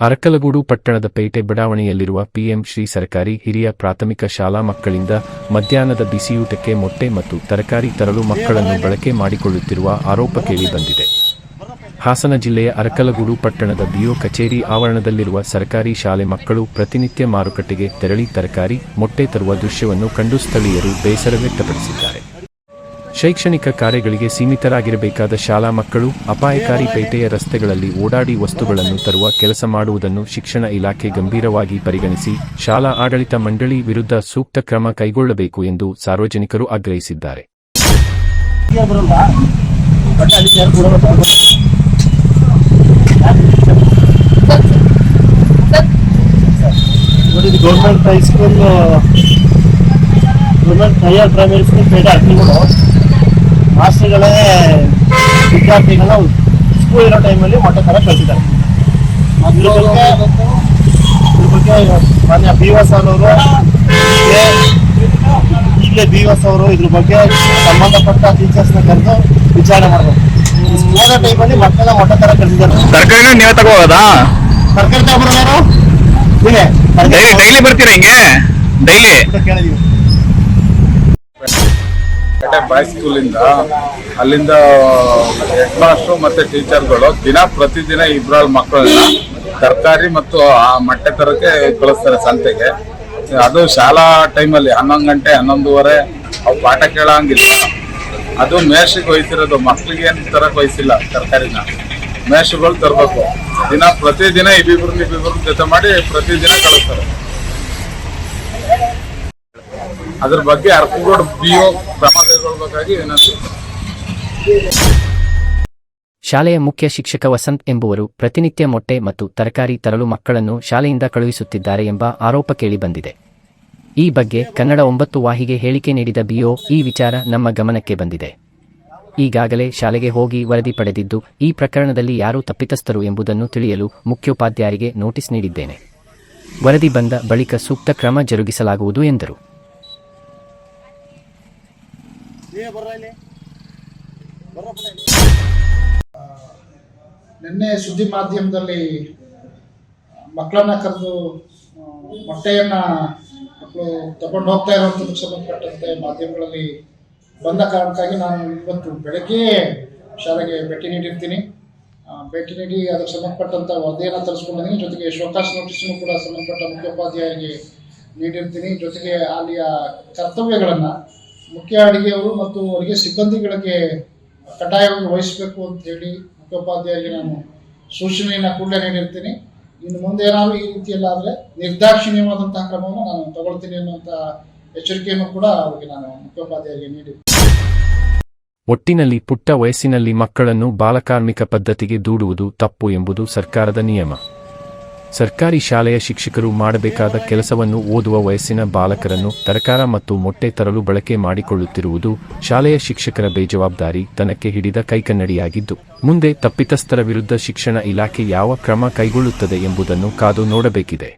ಅರಕಲಗೂಡು ಪಟ್ಟಣದ ಪೇಟೆ ಬಡಾವಣೆಯಲ್ಲಿರುವ ಪಿಎಂ ಶ್ರೀ ಸರ್ಕಾರಿ ಹಿರಿಯ ಪ್ರಾಥಮಿಕ ಶಾಲಾ ಮಕ್ಕಳಿಂದ ಮಧ್ಯಾಹ್ನದ ಬಿಸಿಯೂಟಕ್ಕೆ ಮೊಟ್ಟೆ ಮತ್ತು ತರಕಾರಿ ತರಲು ಮಕ್ಕಳನ್ನು ಬಳಕೆ ಮಾಡಿಕೊಳ್ಳುತ್ತಿರುವ ಆರೋಪ ಕೇಳಿಬಂದಿದೆ ಹಾಸನ ಜಿಲ್ಲೆಯ ಅರಕಲಗೂಡು ಪಟ್ಟಣದ ಬಿಒ ಕಚೇರಿ ಆವರಣದಲ್ಲಿರುವ ಸರ್ಕಾರಿ ಶಾಲೆ ಮಕ್ಕಳು ಪ್ರತಿನಿತ್ಯ ಮಾರುಕಟ್ಟೆಗೆ ತೆರಳಿ ತರಕಾರಿ, ಮೊಟ್ಟೆ ತರುವ ದೃಶ್ಯವನ್ನು ಕಂಡು ಸ್ಥಳೀಯರು ಬೇಸರ ವ್ಯಕ್ತಪಡಿಸಿದ್ದಾರೆ. ಶೈಕ್ಷಣಿಕ ಕಾರ್ಯಗಳಿಗೆ ಸೀಮಿತರಾಗಿರಬೇಕಾದ ಶಾಲಾ ಮಕ್ಕಳು ಅಪಾಯಕಾರಿ ಪೇಟೆಯ ರಸ್ತೆಗಳಲ್ಲಿ ಓಡಾಡಿ ವಸ್ತುಗಳನ್ನು ತರುವ ಕೆಲಸ ಮಾಡುವುದನ್ನು ಶಿಕ್ಷಣ ಇಲಾಖೆ ಗಂಭೀರವಾಗಿ ಪರಿಗಣಿಸಿ, ಶಾಲಾ ಆಡಳಿತ ಮಂಡಳಿ ವಿರುದ್ಧ ಸೂಕ್ತ ಕ್ರಮ ಕೈಗೊಳ್ಳಬೇಕು ಎಂದು ಸಾರ್ವಜನಿಕರು ಆಗ್ರಹಿಸಿದ್ದಾರೆ. Government high school government higher primary school ಪೇಟೆ ಮಾಸ್ಟರ್ಗಳೇ ವಿದ್ಯಾರ್ಥಿಗಳು ಸ್ಕೂಲ್ ಇರೋ ಟೈಮಲ್ಲಿ ಮೊಟ್ಟೆ ಥರ ಕಳಿಸಿದ್ದಾರೆ ಅದ್ರ ಬಗ್ಗೆ ಇದ್ರ ಬಗ್ಗೆ ಮಾನ್ಯ ಬಿ ಎಸ್ ಅವರು ಈಗಲೇ ಬಿ ಎಸ್ ಅವರು ಇದ್ರ ಬಗ್ಗೆ ಸಂಬಂಧಪಟ್ಟ ಟೀಚರ್ಸ್ನ ಕರೆದು ವಿಚಾರಣೆ ಮಾಡಬೇಕು. ಸ್ಕೂಲ್ ಟೈಮಲ್ಲಿ ಮಕ್ಕಳ ಮೊಟ್ಟೆ ಥರ ಕಳಿಸಿದ್ದಾರೆ ತರಕಾರಿನ ನೀವೇ ತಗೋಬೋದಾ ಸರ್ಕಾರಿ ತಗೊಬರೋರು ಯಾರು ನೀವೇ ಡೈಲಿ ಡೈಲಿ ಬರ್ತೀರಾ ಹಿಂಗೆ? ಡೈಲಿ? ಕೇಳಿದೀವಿ. ಪೇಟೆ ಬಾಯ್ಸ್ ಸ್ಕೂಲಿಂದ ಅಲ್ಲಿಂದ ಹೆಡ್ ಮಾಸ್ಟ್ರು ಮತ್ತೆ ಟೀಚರ್ಗಳು ದಿನ ಪ್ರತಿದಿನ ಇಬ್ಬರಲ್ಲಿ ಮಕ್ಕಳನ್ನ ತರಕಾರಿ ಮತ್ತು ಆ ಮೊಟ್ಟೆ ತರಕ್ಕೆ ಕಳಿಸ್ತಾರೆ ಸಂತೆಗೆ. ಅದು ಶಾಲಾ ಟೈಮಲ್ಲಿ ಹನ್ನೊಂದು ಗಂಟೆ, ಹನ್ನೊಂದುವರೆ, ಅವು ಪಾಠ ಕೇಳಂಗಿಲ್ಲ. ಅದು ಮೇಷಿಗೆ ಒಯ್ತಿರೋದು, ಮಕ್ಳಿಗೆ ಏನು ತರಕ್ ವಹಿಸಿಲ್ಲ ತರಕಾರಿನ. ಮೇಷಗಳು ತರಬೇಕು. ದಿನ ಪ್ರತಿದಿನ ಇಬ್ಬಿಬ್ರು ಇಬ್ಬಿಬ್ರು ಜೊತೆ ಮಾಡಿ ಪ್ರತಿದಿನ ಕಳಿಸ್ತಾರೆ. ಅದ್ರ ಬಗ್ಗೆ ಅರ್ಕೋಡ್ ಬಿ ಕ್ರಮ ಕೈಗೊಳ್ಬೇಕಾಗಿ ವಿನಂತಿ. ಶಾಲೆಯ ಮುಖ್ಯ ಶಿಕ್ಷಕ ವಸಂತ್ ಎಂಬುವರು ಪ್ರತಿನಿತ್ಯ ಮೊಟ್ಟೆ ಮತ್ತು ತರಕಾರಿ ತರಲು ಮಕ್ಕಳನ್ನು ಶಾಲೆಯಿಂದ ಕಳುಹಿಸುತ್ತಿದ್ದಾರೆ ಎಂಬ ಆರೋಪ ಕೇಳಿಬಂದಿದೆ. ಈ ಬಗ್ಗೆ ಕನ್ನಡ ಒಂಬತ್ತು ವಾಹಿಗೆ ಹೇಳಿಕೆ ನೀಡಿದ ಬಿಒ ಈ ವಿಚಾರ ನಮ್ಮ ಗಮನಕ್ಕೆ ಬಂದಿದೆ. ಈಗಾಗಲೇ ಶಾಲೆಗೆ ಹೋಗಿ ವರದಿ ಪಡೆದಿದ್ದು, ಈ ಪ್ರಕರಣದಲ್ಲಿ ಯಾರು ತಪ್ಪಿತಸ್ಥರು ಎಂಬುದನ್ನು ತಿಳಿಯಲು ಮುಖ್ಯೋಪಾಧ್ಯಾಯರಿಗೆ ನೋಟಿಸ್ ನೀಡಿದ್ದೇನೆ. ವರದಿ ಬಂದ ಬಳಿಕ ಸೂಕ್ತ ಕ್ರಮ ಜರುಗಿಸಲಾಗುವುದು ಎಂದರು. ನಿನ್ನೆ ಸುದ್ದಿ ಮಾಧ್ಯಮದಲ್ಲಿ ಮಕ್ಕಳನ್ನ ಕರೆದು ಮೊಟ್ಟೆಯನ್ನ ಮಕ್ಕಳು ತಗೊಂಡು ಹೋಗ್ತಾ ಇರುವಂಥದ್ದಕ್ಕೆ ಸಂಬಂಧಪಟ್ಟಂತೆ ಮಾಧ್ಯಮಗಳಲ್ಲಿ ಬಂದ ಕಾರಣಕ್ಕಾಗಿ ನಾನು ಇವತ್ತು ಬೆಳಗ್ಗೆ ಶಾಲೆಗೆ ಭೇಟಿ ನೀಡಿರ್ತೀನಿ. ಭೇಟಿ ನೀಡಿ ಅದಕ್ಕೆ ಸಂಬಂಧಪಟ್ಟಂಥ ವರದಿಯನ್ನು ತರಿಸ್ಕೊಂಡಿದ್ದೀನಿ. ಜೊತೆಗೆ ಶೋಕಾಸ್ ನೋಟಿಸನ್ನು ಕೂಡ ಸಂಬಂಧಪಟ್ಟ ಮುಖ್ಯೋಪಾಧ್ಯಾಯರಿಗೆ ನೀಡಿರ್ತೀನಿ. ಜೊತೆಗೆ ಅಲ್ಲಿಯ ಕರ್ತವ್ಯಗಳನ್ನು ಮುಖ್ಯ ಅಡಿಗೆಯವರು ಮತ್ತು ಅಡುಗೆ ಸಿಬ್ಬಂದಿಗಳಿಗೆ ಕಡ್ಡಾಯವಾಗಿ ವಹಿಸಬೇಕು ಅಂತ ಹೇಳಿ ಮುಖ್ಯೋಪಾಧ್ಯಾಯರಿಗೆ ನಾನು ಸೂಚನೆಯನ್ನು ಕೂಡಲೇ ನೀಡಿರ್ತೀನಿ. ಇನ್ನು ಮುಂದೆ ಏನಾದರೂ ಈ ರೀತಿಯಲ್ಲಾದರೆ ನಿರ್ದಾಕ್ಷಿಣ್ಯವಾದಂತಹ ಕ್ರಮವನ್ನು ನಾನು ತಗೊಳ್ತೀನಿ ಅನ್ನುವಂಥ ಎಚ್ಚರಿಕೆಯನ್ನು ಕೂಡ ಅವರಿಗೆ ನಾನು ಮುಖ್ಯೋಪಾಧ್ಯಾಯರಿಗೆ ನೀಡಿ ಒಟ್ಟಿನಲ್ಲಿ ಪುಟ್ಟ ವಯಸ್ಸಿನಲ್ಲಿ ಮಕ್ಕಳನ್ನು ಬಾಲಕಾರ್ಮಿಕ ಪದ್ಧತಿಗೆ ದೂಡುವುದು ತಪ್ಪು ಎಂಬುದು ಸರ್ಕಾರದ ನಿಯಮ. ಸರ್ಕಾರಿ ಶಾಲೆಯ ಶಿಕ್ಷಕರು ಮಾಡಬೇಕಾದ ಕೆಲಸವನ್ನು ಓದುವ ವಯಸ್ಸಿನ ಬಾಲಕರನ್ನು ತರಕಾರ ಮತ್ತು ಮೊಟ್ಟೆ ತರಲು ಬಳಕೆ ಮಾಡಿಕೊಳ್ಳುತ್ತಿರುವುದು ಶಾಲೆಯ ಶಿಕ್ಷಕರ ಬೇಜವಾಬ್ದಾರಿ ತನಕ್ಕೆ ಹಿಡಿದ ಕೈಕನ್ನಡಿಯಾಗಿದ್ದು, ಮುಂದೆ ತಪ್ಪಿತಸ್ಥರ ವಿರುದ್ಧ ಶಿಕ್ಷಣ ಇಲಾಖೆ ಯಾವ ಕ್ರಮ ಕೈಗೊಳ್ಳುತ್ತದೆ ಎಂಬುದನ್ನು ಕಾದು ನೋಡಬೇಕಿದೆ.